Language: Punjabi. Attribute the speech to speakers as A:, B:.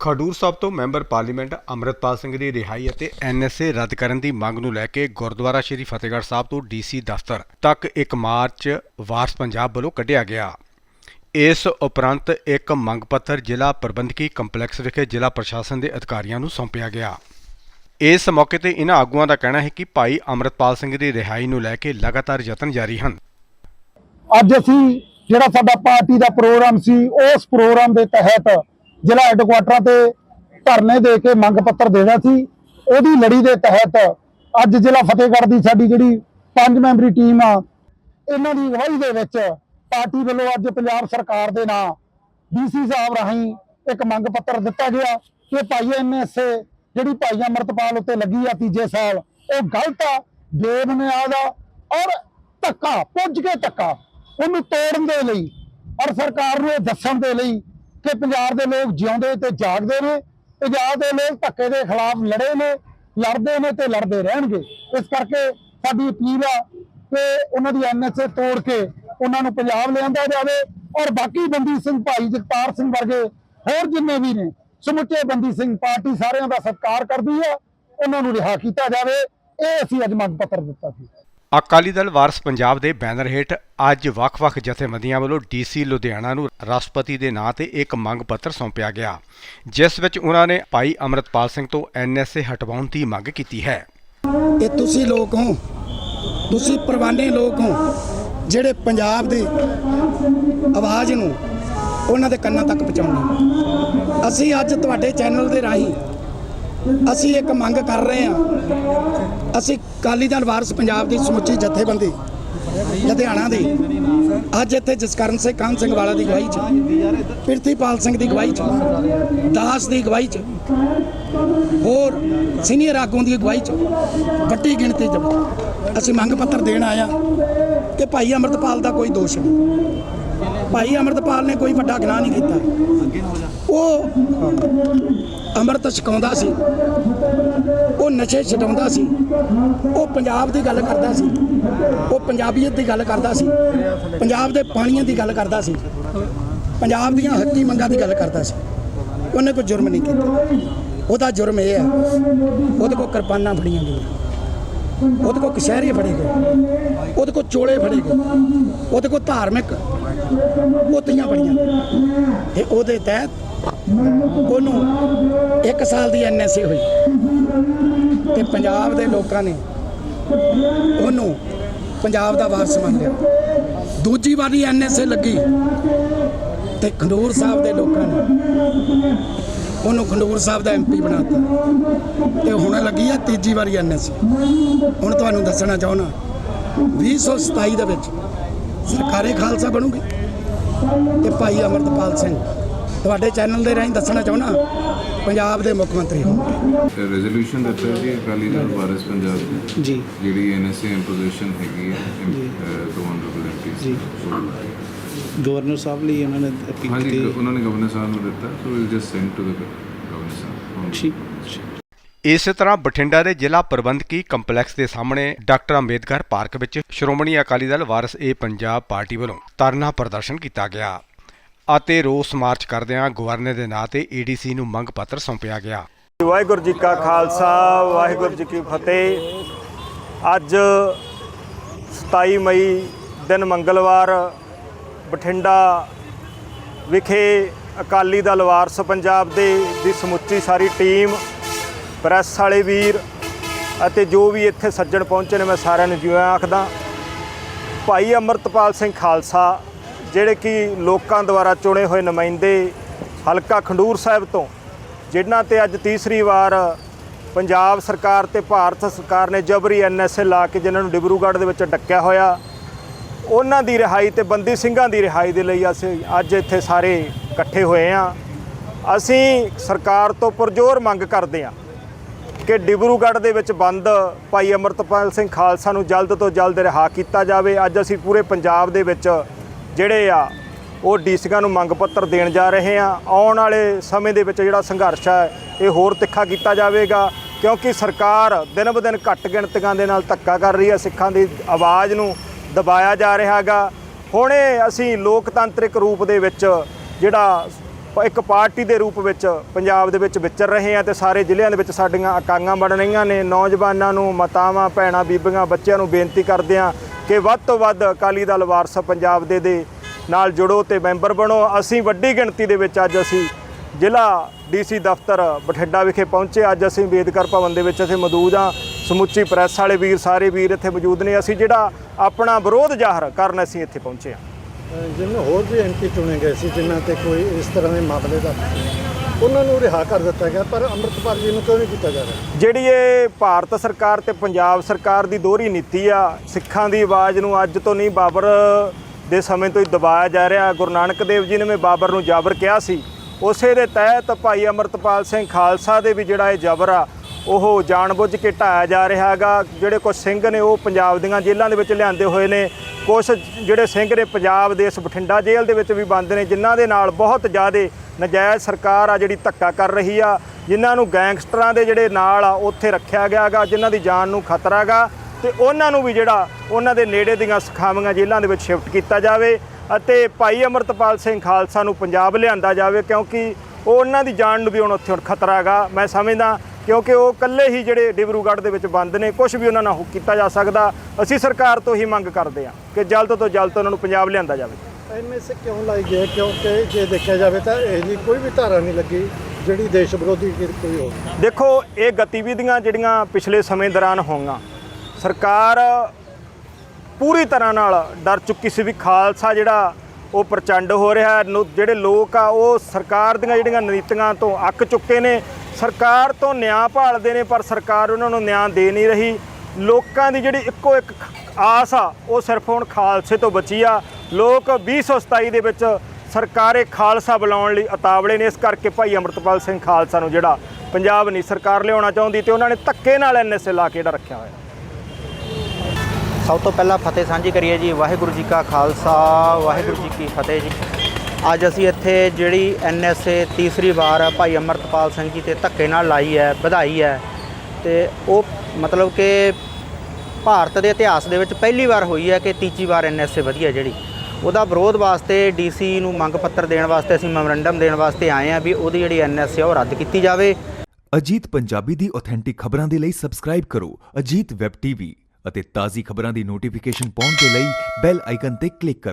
A: ਖਡੂਰ ਸਾਹਿਬ ਤੋਂ ਮੈਂਬਰ ਪਾਰਲੀਮੈਂਟ ਅੰਮ੍ਰਿਤਪਾਲ ਸਿੰਘ ਦੀ ਰਿਹਾਈ ਅਤੇ ਐਨਐਸਏ ਰੱਦ ਕਰਨ ਦੀ ਮੰਗ ਨੂੰ ਲੈ ਕੇ ਗੁਰਦੁਆਰਾ ਸ਼੍ਰੀ ਫਤਿਹਗੜ੍ਹ ਸਾਹਿਬ ਤੋਂ ਡੀਸੀ ਦਫ਼ਤਰ ਤੱਕ ਇੱਕ ਮਾਰਚ ਵਾਰਸ ਪੰਜਾਬ ਵੱਲੋਂ ਕੱਢਿਆ ਗਿਆ। ਇਸ ਉਪਰੰਤ ਇੱਕ ਮੰਗ ਪੱਤਰ ਜ਼ਿਲ੍ਹਾ ਪ੍ਰਬੰਧਕੀ ਕੰਪਲੈਕਸ ਵਿਖੇ ਜ਼ਿਲ੍ਹਾ ਪ੍ਰਸ਼ਾਸਨ ਦੇ ਅਧਿਕਾਰੀਆਂ ਨੂੰ ਸੌਂਪਿਆ ਗਿਆ। ਇਸ ਮੌਕੇ ਤੇ ਇਹਨਾਂ ਆਗੂਆਂ ਦਾ ਕਹਿਣਾ ਹੈ ਕਿ ਭਾਈ ਅੰਮ੍ਰਿਤਪਾਲ ਸਿੰਘ ਦੀ ਰਿਹਾਈ ਨੂੰ ਲੈ ਕੇ ਲਗਾਤਾਰ ਯਤਨ ਜਾਰੀ ਹਨ।
B: ਅੱਜ ਅਸੀਂ ਜਿਹੜਾ ਸਾਡਾ ਪਾਰਟੀ ਦਾ ਪ੍ਰੋਗਰਾਮ ਸੀ, ਉਸ ਪ੍ਰੋਗਰਾਮ ਦੇ ਤਹਿਤ ਜ਼ਿਲ੍ਹਾ ਹੈੱਡਕੁਆਟਰਾਂ ਤੇ ਧਰਨੇ ਦੇ ਕੇ ਮੰਗ ਪੱਤਰ ਦੇਣਾ ਸੀ, ਉਹਦੀ ਲੜੀ ਦੇ ਤਹਿਤ ਅੱਜ ਜ਼ਿਲ੍ਹਾ ਫਤਿਹਗੜ੍ਹ ਦੀ ਸਾਡੀ ਜਿਹੜੀ ਪੰਜ ਮੈਂਬਰੀ ਟੀਮ ਆ, ਇਹਨਾਂ ਦੀ ਅਗਵਾਈ ਦੇ ਵਿੱਚ ਪਾਰਟੀ ਵੱਲੋਂ ਅੱਜ ਪੰਜਾਬ ਸਰਕਾਰ ਦੇ ਨਾਂ ਡੀਸੀ ਸਾਹਿਬ ਰਾਹੀਂ ਇੱਕ ਮੰਗ ਪੱਤਰ ਦਿੱਤਾ ਗਿਆ ਕਿ ਭਾਈ ਐਨਐਸਏ ਜਿਹੜੀ ਭਾਈ ਅਮਰਤਪਾਲ ਉੱਤੇ ਲੱਗੀ ਆ ਤੀਜੇ ਸਾਲ, ਉਹ ਗਲਤ ਆ ਬੇਬੁਨਿਆਦ ਆ ਔਰ ਧੱਕਾ, ਪੁੱਜ ਕੇ ਧੱਕਾ, ਉਹਨੂੰ ਤੋੜਨ ਦੇ ਲਈ ਔਰ ਸਰਕਾਰ ਨੂੰ ਇਹ ਦੱਸਣ ਦੇ ਲਈ ਕਿ ਪੰਜਾਬ ਦੇ ਲੋਕ ਜਿਉਂਦੇ ਤੇ ਜਾਗਦੇ ਨੇ, ਪੰਜਾਬ ਦੇ ਲੋਕ ਧੱਕੇ ਦੇ ਖਿਲਾਫ ਲੜੇ ਨੇ, ਲੜਦੇ ਨੇ ਤੇ ਲੜਦੇ ਰਹਿਣਗੇ। ਇਸ ਕਰਕੇ ਸਾਡੀ ਅਪੀਲ ਆ ਕਿ ਉਹਨਾਂ ਦੀ ਐਨਐਸਏ ਤੋੜ ਕੇ ਉਹਨਾਂ ਨੂੰ ਪੰਜਾਬ ਲਿਆਂਦਾ ਜਾਵੇ ਔਰ ਬਾਕੀ ਬੰਦੀ ਸਿੰਘ ਭਾਈ ਜਗਤਾਰ ਸਿੰਘ ਵਰਗੇ ਹੋਰ ਜਿੰਨੇ ਵੀ ਨੇ, ਸਮੁੱਚੇ ਬੰਦੀ ਸਿੰਘ ਪਾਰਟੀ ਸਾਰਿਆਂ ਦਾ ਸਤਿਕਾਰ ਕਰਦੀ ਹੈ ਉਹਨਾਂ ਨੂੰ ਰਿਹਾ ਕੀਤਾ ਜਾਵੇ। ਇਹ ਅਸੀਂ ਅੱਜ ਮੰਗ ਪੱਤਰ ਦਿੱਤਾ ਸੀ।
A: ਅਕਾਲੀ ਦਲ ਵਾਰਸ ਪੰਜਾਬ ਦੇ ਬੈਨਰ ਹੇਠ ਅੱਜ ਵੱਖ-ਵੱਖ ਜਥੇਬੰਦੀਆਂ ਵੱਲੋਂ ਡੀਸੀ ਲੁਧਿਆਣਾ ਨੂੰ ਰਾਸ਼ਟਰਪਤੀ ਦੇ ਨਾਂ ਤੇ ਇੱਕ ਮੰਗ ਪੱਤਰ ਸੌਂਪਿਆ ਗਿਆ, ਜਿਸ ਵਿੱਚ ਉਹਨਾਂ ਨੇ ਭਾਈ ਅਮਰਤਪਾਲ ਸਿੰਘ ਤੋਂ ਐਨਐਸਏ ਹਟਵਾਉਣ ਦੀ ਮੰਗ ਕੀਤੀ ਹੈ।
C: ਇਹ ਤੁਸੀਂ ਲੋਕ ਹੋ, ਤੁਸੀਂ ਪਰਵਾਨੇ ਲੋਕ ਹੋ, ਜਿਹੜੇ ਪੰਜਾਬ ਦੇ ਆਵਾਜ਼ ਨੂੰ ਉਹਨਾਂ ਦੇ ਕੰਨਾਂ ਤੱਕ ਪਹੁੰਚਾਉਣੀ ਅਸੀਂ ਅੱਜ ਤੁਹਾਡੇ ਚੈਨਲ ਦੇ ਰਾਹੀਂ ਅਸੀਂ ਇੱਕ ਮੰਗ ਕਰ ਰਹੇ ਹਾਂ, ਅਸੀਂ ਅਕਾਲੀ ਦਲ ਵਾਰਸ ਪੰਜਾਬ ਦੀ ਸਮੁੱਚੀ ਜਥੇਬੰਦੀ, ਲੁਧਿਆਣਾ ਦੀ। ਅੱਜ ਇੱਥੇ ਜਸਕਰਨ ਸਿੰਘ ਕਾਨ ਸਿੰਘ ਵਾਲਾ ਦੀ ਅਗਵਾਈ 'ਚ, ਪ੍ਰਿਥੀਪਾਲ ਸਿੰਘ ਦੀ ਅਗਵਾਈ 'ਚ, ਦਾਸ ਦੀ ਅਗਵਾਈ 'ਚ, ਹੋਰ ਸੀਨੀਅਰ ਆਗੂਆਂ ਦੀ ਅਗਵਾਈ 'ਚ ਵੱਡੀ ਗਿਣਤੀ 'ਚ। ਅਸੀਂ ਮੰਗ ਪੱਤਰ ਦੇਣ ਆਇਆ ਕਿ ਭਾਈ ਅਮਰਤਪਾਲ ਦਾ ਕੋਈ ਦੋਸ਼ ਨਹੀਂ। ਭਾਈ ਅਮਰਤਪਾਲ ਨੇ ਕੋਈ ਵੱਡਾ ਗੁਨਾਹ ਨਹੀਂ ਕੀਤਾ। ਉਹ ਅੰਮ੍ਰਿਤ ਛਕਾਉਂਦਾ ਸੀ। ਉਹ ਨਸ਼ੇ ਛਡਾਉਂਦਾ ਸੀ। ਉਹ ਪੰਜਾਬ ਦੀ ਗੱਲ ਕਰਦਾ ਸੀ। ਉਹ ਪੰਜਾਬੀਅਤ ਦੀ ਗੱਲ ਕਰਦਾ ਸੀ। ਪੰਜਾਬ ਦੇ ਪਾਣੀਆਂ ਦੀ ਗੱਲ ਕਰਦਾ ਸੀ। ਪੰਜਾਬ ਦੀਆਂ ਹੱਕੀ ਮੰਗਾਂ ਦੀ ਗੱਲ ਕਰਦਾ ਸੀ। ਉਹਨੇ ਕੋਈ ਜੁਰਮ ਨਹੀਂ ਕੀਤਾ। ਉਹਦਾ ਜੁਰਮ ਇਹ ਹੈ, ਉਹਦੇ ਕੋਲ ਕਿਰਪਾਨਾਂ ਫੜੀਆਂ ਗਈਆਂ। ਉਹਦੇ ਕੋਲ ਕਸ਼ਹਿਰੇ ਫੜੇ ਗਏ। ਉਹਦੇ ਕੋਲ ਚੋਲੇ ਫੜੇ ਗਏ। ਉਹਦੇ ਕੋਲ ਧਾਰਮਿਕ ਪੋਤੀਆਂ ਫੜੀਆਂ ਇਹ ਉਹਦੇ ਤਹਿਤ ਉਹਨੂੰ 1 ਸਾਲ ਦੀ ਐਨਐਸਏ ਹੋਈ ਤੇ ਪੰਜਾਬ ਦੇ ਲੋਕਾਂ ਨੇ ਉਹਨੂੰ ਪੰਜਾਬ ਦਾ ਵਾਰਸ ਮੰਨ ਲਿਆ। ਦੂਜੀ ਵਾਰੀ ਐਨਐਸਏ ਲੱਗੀ ਤੇ ਖੰਡੂਰ ਸਾਹਿਬ ਦੇ ਲੋਕਾਂ ਨੇ ਉਹਨੂੰ ਖੰਡੂਰ ਸਾਹਿਬ ਦਾ ਐਮਪੀ ਬਣਾਤਾ। ਤੇ ਹੁਣ ਲੱਗੀ ਆ ਤੀਜੀ ਵਾਰੀ ਐਨਐਸਏ ਹੁਣ ਤੁਹਾਨੂੰ ਦੱਸਣਾ ਚਾਹੁੰਦਾ 2027 ਦੇ ਵਿੱਚ ਸਰਕਾਰੇ ਖਾਲਸਾ ਬਣੂਗੀ ਤੇ ਭਾਈ ਅਮਰਤਪਾਲ ਸਿੰਘ ਤੁਹਾਡੇ ਚੈਨਲ ਦੇ ਰਾਹੀਂ ਦੱਸਣਾ ਚਾਹੁੰਦਾ ਪੰਜਾਬ ਦੇ ਮੁੱਖ ਮੰਤਰੀ
D: ਰੈਜ਼ੋਲੂਸ਼ਨ ਦਿੱਤਾ ਜੀ ਅਕਾਲੀ ਦਲ ਵਾਰਿਸ ਪੰਜਾਬ ਦੀ
E: ਜੀ।
D: ਜਿਹੜੀ ਐਨਐਸਏ ਇੰਪੋਜੀਸ਼ਨ ਹੈਗੀ ਹੈ ਟੂ ਆਨਰੇਬਲ
E: ਜੀ। ਗਵਰਨਰ ਸਾਹਿਬ ਲਈ ਉਹਨਾਂ ਨੇ ਅਪੀਲ
D: ਹਾਂਜੀ
E: ਕੀਤੀ
D: ਉਹਨਾਂ ਨੇ ਗਵਰਨਰ ਸਾਹਿਬ ਨੂੰ ਦਿੱਤਾ so will just send to the governor ਸਾਹਿਬ
E: ਠੀਕ।
A: ਇਸੇ ਤਰ੍ਹਾਂ ਬਠਿੰਡਾ ਦੇ ਜ਼ਿਲ੍ਹਾ ਪ੍ਰਬੰਧਕੀ ਕੰਪਲੈਕਸ ਦੇ ਸਾਹਮਣੇ ਡਾਕਟਰ ਅੰਬੇਦਕਰ ਪਾਰਕ ਵਿੱਚ ਸ਼੍ਰੋਮਣੀ ਅਕਾਲੀ ਦਲ ਵਾਰਸ ਏ ਪੰਜਾਬ ਪਾਰਟੀ ਵੱਲੋਂ ਧਰਨਾ ਪ੍ਰਦਰਸ਼ਨ ਕੀਤਾ ਗਿਆ। ਅਤੇ ਰੋਸ ਮਾਰਚ ਕਰਦਿਆਂ ਗਵਰਨਰ ਦੇ ਨਾਂ ਤੇ ਈਡੀਸੀ ਨੂੰ ਮੰਗ ਪੱਤਰ ਸੌਂਪਿਆ ਗਿਆ।
F: ਵਾਹਿਗੁਰੂ ਜੀ ਕਾ ਖਾਲਸਾ, ਵਾਹਿਗੁਰੂ ਜੀ ਕੀ ਫਤਿਹ। ਅੱਜ 27 ਮਈ ਦਿਨ ਮੰਗਲਵਾਰ, ਬਠਿੰਡਾ ਵਿਖੇ ਅਕਾਲੀ ਦਲ ਵਾਰਸ ਪੰਜਾਬ ਦੇ, ਦੀ ਸਮੁੱਚੀ ਸਾਰੀ ਟੀਮ, ਪ੍ਰੈਸ ਵਾਲੇ ਵੀਰ ਅਤੇ ਜੋ ਵੀ ਇੱਥੇ ਸੱਜਣ ਪਹੁੰਚੇ ਨੇ, ਮੈਂ ਸਾਰਿਆਂ ਨੂੰ ਜਿਉਂ ਆਖਦਾ, ਭਾਈ ਅਮਰਤਪਾਲ ਸਿੰਘ ਖਾਲਸਾ ਜਿਹੜੇ ਕਿ ਲੋਕਾਂ ਦੁਆਰਾ ਚੁਣੇ ਹੋਏ ਨੁਮਾਇੰਦੇ ਹਲਕਾ ਖੰਡੂਰ ਸਾਹਿਬ ਤੋਂ, ਜਿਨ੍ਹਾਂ ਤੇ ਅੱਜ ਤੀਸਰੀ ਵਾਰ ਪੰਜਾਬ ਸਰਕਾਰ ਤੇ ਭਾਰਤ ਸਰਕਾਰ ਨੇ ਜਬਰੀ ਐਨਐਸਏ ਲਾ ਕੇ ਜਿਨ੍ਹਾਂ ਨੂੰ ਡਿਬਰੂਗੜ੍ਹ ਦੇ ਵਿੱਚ ਡੱਕਿਆ ਹੋਇਆ। ਉਹਨਾਂ ਦੀ ਰਿਹਾਈ ਤੇ ਬੰਦੀ ਸਿੰਘਾਂ ਦੀ ਰਿਹਾਈ ਦੇ ਲਈ ਅਸੀਂ ਅੱਜ ਇੱਥੇ ਸਾਰੇ ਇਕੱਠੇ ਹੋਏ ਹਾਂ। ਅਸੀਂ ਸਰਕਾਰ ਤੋਂ ਪਰਜ਼ੋਰ ਮੰਗ ਕਰਦੇ ਹਾਂ ਕਿ ਡਿਬਰੂਗੜ੍ਹ ਦੇ ਵਿੱਚ ਬੰਦ ਭਾਈ ਅਮਰਤਪਾਲ ਸਿੰਘ ਖਾਲਸਾ ਨੂੰ ਜਲਦ ਤੋਂ ਜਲਦ ਰਿਹਾ ਕੀਤਾ ਜਾਵੇ। ਅੱਜ ਅਸੀਂ ਪੂਰੇ ਪੰਜਾਬ ਦੇ ਵਿੱਚ ਜਿਹੜੇ ਆ, ਉਹ ਡੀਸੀਆਂ ਨੂੰ ਮੰਗ ਪੱਤਰ ਦੇਣ ਜਾ ਰਹੇ ਆ। ਆਉਣ ਵਾਲੇ ਸਮੇਂ ਦੇ ਵਿੱਚ ਜਿਹੜਾ ਸੰਘਰਸ਼ ਹੈ ਇਹ ਹੋਰ ਤਿੱਖਾ ਕੀਤਾ ਜਾਵੇਗਾ, ਕਿਉਂਕਿ ਸਰਕਾਰ ਦਿਨ ਬ ਦਿਨ ਘੱਟ ਗਿਣਤੀਆਂ ਦੇ ਨਾਲ ਧੱਕਾ ਕਰ ਰਹੀ ਹੈ ਸਿੱਖਾਂ ਦੀ ਆਵਾਜ਼ ਨੂੰ ਦਬਾਇਆ ਜਾ ਰਿਹਾ ਹੈਗਾ। ਹੁਣੇ ਅਸੀਂ ਲੋਕਤੰਤਰਿਕ ਰੂਪ ਦੇ ਵਿੱਚ ਜਿਹੜਾ ਇੱਕ ਪਾਰਟੀ ਦੇ ਰੂਪ ਵਿੱਚ ਪੰਜਾਬ ਦੇ ਵਿੱਚ ਵਿਚਰ ਰਹੇ ਆ ਤੇ ਸਾਰੇ ਜ਼ਿਲ੍ਹਿਆਂ ਦੇ ਵਿੱਚ ਸਾਡੀਆਂ ਇਕਾਈਆਂ ਬਣ ਰਹੀਆਂ ਨੇ। ਨੌਜਵਾਨਾਂ ਨੂੰ, ਮਾਤਾਵਾਂ, ਭੈਣਾਂ, ਬੀਬੀਆਂ, ਬੱਚਿਆਂ ਨੂੰ ਬੇਨਤੀ ਕਰਦੇ ਆ ਕਿ ਵੱਧ ਤੋਂ ਵੱਧ ਅਕਾਲੀ ਦਲ ਵਾਰਸ ਪੰਜਾਬ ਦੇ ਦੇ ਨਾਲ ਜੁੜੋ ਤੇ ਮੈਂਬਰ ਬਣੋ। ਅਸੀਂ ਵੱਡੀ ਗਿਣਤੀ ਦੇ ਵਿੱਚ ਅੱਜ ਅਸੀਂ ਜ਼ਿਲ੍ਹਾ ਡੀਸੀ ਦਫ਼ਤਰ ਬਠਿੰਡਾ ਵਿਖੇ ਪਹੁੰਚੇ। ਅੱਜ ਅਸੀਂ ਅੰਬੇਦਕਰ ਭਵਨ ਦੇ ਵਿੱਚ ਅਸੀਂ ਮੌਜੂਦ ਆ ਸਮੁੱਚੀ ਪ੍ਰੈਸ ਵਾਲੇ ਵੀਰ, ਸਾਰੇ ਵੀਰ ਇੱਥੇ ਮੌਜੂਦ ਨੇ। ਅਸੀਂ ਜਿਹੜਾ ਆਪਣਾ ਵਿਰੋਧ ਜ਼ਾਹਰ ਕਰਨ ਅਸੀਂ ਇੱਥੇ ਪਹੁੰਚੇ ਆ
G: ਜਿਵੇਂ ਹੋਰ ਵੀ ਐਮਪੀ ਚੁਣੇ ਗਏ ਸੀ ਜਿਨ੍ਹਾਂ ਤੇ ਕੋਈ ਇਸ ਤਰ੍ਹਾਂ ਦੇ ਮਾਮਲੇ ਦਾ ਉਹਨਾਂ ਨੂੰ ਰਿਹਾ ਕਰ ਦਿੱਤਾ ਗਿਆ, ਪਰ ਅੰਮ੍ਰਿਤਪਾਲ ਜੀ ਨੂੰ ਕਿਉਂ ਨਹੀਂ ਕੀਤਾ ਜਾ ਰਿਹਾ?
F: ਜਿਹੜੀ ਇਹ ਭਾਰਤ ਸਰਕਾਰ ਤੇ ਪੰਜਾਬ ਸਰਕਾਰ ਦੀ ਦੋਹਰੀ ਨੀਤੀ ਆ, ਸਿੱਖਾਂ ਦੀ ਆਵਾਜ਼ ਨੂੰ ਅੱਜ ਤੋਂ ਨਹੀਂ ਬਾਬਰ ਦੇ ਸਮੇਂ ਤੋਂ ਹੀ ਦਬਾਇਆ ਜਾ ਰਿਹਾ। ਗੁਰੂ ਨਾਨਕ ਦੇਵ ਜੀ ਨੇ ਵੀ ਬਾਬਰ ਨੂੰ ਜਾਬਰ ਕਿਹਾ ਸੀ। ਉਸੇ ਦੇ ਤਹਿਤ ਭਾਈ ਅਮਰਤਪਾਲ ਸਿੰਘ ਖਾਲਸਾ ਦੇ ਵੀ ਜਿਹੜਾ ਇਹ ਜਬਰ ਆ, ਉਹ ਜਾਣਬੁੱਝ ਕੇ ਢਾਇਆ ਜਾ ਰਿਹਾ ਹੈਗਾ। ਜਿਹੜੇ ਕੁਝ ਸਿੰਘ ਨੇ ਉਹ ਪੰਜਾਬ ਦੀਆਂ ਜੇਲ੍ਹਾਂ ਦੇ ਵਿੱਚ ਲਿਆਂਦੇ ਹੋਏ ਨੇ। ਕੁਝ ਜਿਹੜੇ ਸਿੰਘ ਨੇ ਪੰਜਾਬ ਦੇ ਇਸ ਬਠਿੰਡਾ ਜੇਲ੍ਹ ਦੇ ਵਿੱਚ ਵੀ ਬੰਦ ਨੇ, ਜਿਨ੍ਹਾਂ ਦੇ ਨਾਲ ਬਹੁਤ ਜ਼ਿਆਦਾ ਨਜਾਇਜ਼ ਸਰਕਾਰ ਆ ਜਿਹੜੀ ਧੱਕਾ ਕਰ ਰਹੀ ਆ, ਜਿਨ੍ਹਾਂ ਨੂੰ ਗੈਂਗਸਟਰਾਂ ਦੇ ਜਿਹੜੇ ਨਾਲ ਆ, ਉੱਥੇ ਰੱਖਿਆ ਗਿਆ ਹੈਗਾ, ਜਿਨ੍ਹਾਂ ਦੀ ਜਾਨ ਨੂੰ ਖਤਰਾ ਹੈਗਾ, ਤੇ ਉਹਨਾਂ ਨੂੰ ਵੀ ਜਿਹੜਾ ਉਹਨਾਂ ਦੇ ਨੇੜੇ ਦੀਆਂ ਸਖਾਵੀਆਂ ਜੇਲ੍ਹਾਂ ਦੇ ਵਿੱਚ ਸ਼ਿਫਟ ਕੀਤਾ ਜਾਵੇ ਅਤੇ ਭਾਈ ਅਮਰਤਪਾਲ ਸਿੰਘ ਖਾਲਸਾ ਨੂੰ ਪੰਜਾਬ ਲਿਆਂਦਾ ਜਾਵੇ, ਕਿਉਂਕਿ ਉਹ ਉਹਨਾਂ ਦੀ ਜਾਨ ਨੂੰ ਵੀ ਹੁਣ ਉੱਥੇ ਹੁਣ ਖਤਰਾ ਹੈਗਾ। ਮੈਂ ਸਮਝਦਾ ਕਿਉਂਕਿ ਉਹ ਇਕੱਲੇ ਹੀ ਜਿਹੜੇ ਡਿਬਰੂਗੜ੍ਹ ਦੇ ਵਿੱਚ ਬੰਦ ਨੇ ਕੁਝ ਵੀ ਉਹਨਾਂ ਨਾਲ ਕੀਤਾ ਜਾ ਸਕਦਾ। ਅਸੀਂ ਸਰਕਾਰ ਤੋਂ ਹੀ ਮੰਗ ਕਰਦੇ ਹਾਂ ਕਿ ਜਲਦ ਤੋਂ ਜਲਦ ਉਹਨਾਂ ਨੂੰ ਪੰਜਾਬ ਲਿਆਂਦਾ ਜਾਵੇ।
G: ਐਨਐਸਏ ਕਿਉਂ ਲਾਈ ਗਈ ਹੈ? ਕਿਉਂਕਿ ਜੇ ਦੇਖਿਆ ਜਾਵੇ ਤਾਂ ਇਹ ਜੀ ਕੋਈ ਵੀ ਧਾਰਾ ਨਹੀਂ ਲੱਗੀ ਜਿਹੜੀ ਦੇਸ਼ ਵਿਰੋਧੀ ਕੋਈ ਹੋਵੇ
F: ਦੇਖੋ, ਇਹ ਗਤੀਵਿਧੀਆਂ ਜਿਹੜੀਆਂ ਪਿਛਲੇ ਸਮੇਂ ਦੌਰਾਨ ਹੋਈਆਂ, ਸਰਕਾਰ ਪੂਰੀ ਤਰ੍ਹਾਂ ਨਾਲ ਡਰ ਚੁੱਕੀ ਸੀ ਵੀ ਖਾਲਸਾ ਜਿਹੜਾ ਉਹ ਪ੍ਰਚੰਡ ਹੋ ਰਿਹਾ ਹੈ। ਜਿਹੜੇ ਲੋਕ ਆ, ਉਹ ਸਰਕਾਰ ਦੀਆਂ ਜਿਹੜੀਆਂ ਨੀਤੀਆਂ ਤੋਂ ਅੱਕ ਚੁੱਕੇ ਨੇ ਸਰਕਾਰ ਤੋਂ ਨਿਆਂ ਭਾਲਦੇ ਨੇ, ਪਰ ਸਰਕਾਰ ਉਹਨਾਂ ਨੂੰ ਨਿਆਂ ਦੇ ਨਹੀਂ ਰਹੀ ਲੋਕਾਂ ਦੀ ਜਿਹੜੀ ਇੱਕੋ ਇੱਕ ਆਸ ਆ, ਉਹ ਸਿਰਫ ਹੁਣ ਖਾਲਸੇ ਤੋਂ ਬਚੀ ਆ ਲੋਕ 2027 ਦੇ ਵਿੱਚ ਸਰਕਾਰੇ ਖਾਲਸਾ ਬੁਲਾਉਣ ਲਈ ਉਤਾਵਲੇ ਨੇ। ਇਸ ਕਰਕੇ ਭਾਈ ਅਮਰਤਪਾਲ ਸਿੰਘ ਖਾਲਸਾ ਨੂੰ ਜਿਹੜਾ ਪੰਜਾਬ ਨਹੀਂ ਸਰਕਾਰ ਲਿਆਉਣਾ ਚਾਹੁੰਦੀ ਤੇ ਉਹਨਾਂ ਨੇ ਧੱਕੇ ਨਾਲ ਐਨਐਸਏ ਲਾ ਕੇ ਜਿਹੜਾ ਰੱਖਿਆ ਹੋਇਆ।
H: ਸਭ ਤੋਂ ਪਹਿਲਾਂ ਫਤਿਹ ਸਾਂਝੀ ਕਰੀਏ ਜੀ। ਵਾਹਿਗੁਰੂ ਜੀ ਕਾ ਖਾਲਸਾ, ਵਾਹਿਗੁਰੂ ਜੀ ਕੀ ਫਤਿਹ ਜੀ। ਅੱਜ ਅਸੀਂ ਇੱਥੇ ਜਿਹੜੀ ਐਨਐਸਏ ਤੀਸਰੀ ਵਾਰ ਭਾਈ ਅਮਰਤਪਾਲ ਸਿੰਘ ਜੀ ਤੇ ਧੱਕੇ ਨਾਲ ਲਾਈ ਹੈ, ਵਧਾਈ ਹੈ ਤੇ ਉਹ ਮਤਲਬ ਕਿ ਭਾਰਤ ਦੇ ਇਤਿਹਾਸ ਦੇ ਵਿੱਚ ਪਹਿਲੀ ਵਾਰ ਹੋਈ ਹੈ ਕਿ ਤੀਜੀ ਵਾਰ ਐਨਐਸਏ ਵਧੀ ਹੈ ਜਿਹੜੀ। ਉਹਦਾ ਵਿਰੋਧ ਵਾਸਤੇ ਡੀਸੀ ਨੂੰ ਮੰਗ ਪੱਤਰ ਦੇਣ ਵਾਸਤੇ ਅਸੀਂ ਮੈਮੋਰੈਂਡਮ ਦੇਣ ਵਾਸਤੇ ਆਏ ਆ ਵੀ ਉਹਦੀ ਜਿਹੜੀ ਐਨਐਸਏ ਉਹ ਰੱਦ ਕੀਤੀ ਜਾਵੇ।
I: ਅਜੀਤ ਪੰਜਾਬੀ ਦੀ ਆਥੈਂਟਿਕ ਖਬਰਾਂ ਦੇ ਲਈ ਸਬਸਕ੍ਰਾਈਬ ਕਰੋ ਅਜੀਤ ਵੈਬ ਟੀਵੀ ਅਤੇ ਤਾਜ਼ੀ ਖਬਰਾਂ ਦੀ ਨੋਟੀਫਿਕੇਸ਼ਨ ਪਾਉਣ ਦੇ ਲਈ ਬੈਲ ਆਈਕਨ ਤੇ ਕਲਿੱਕ ਕਰੋ।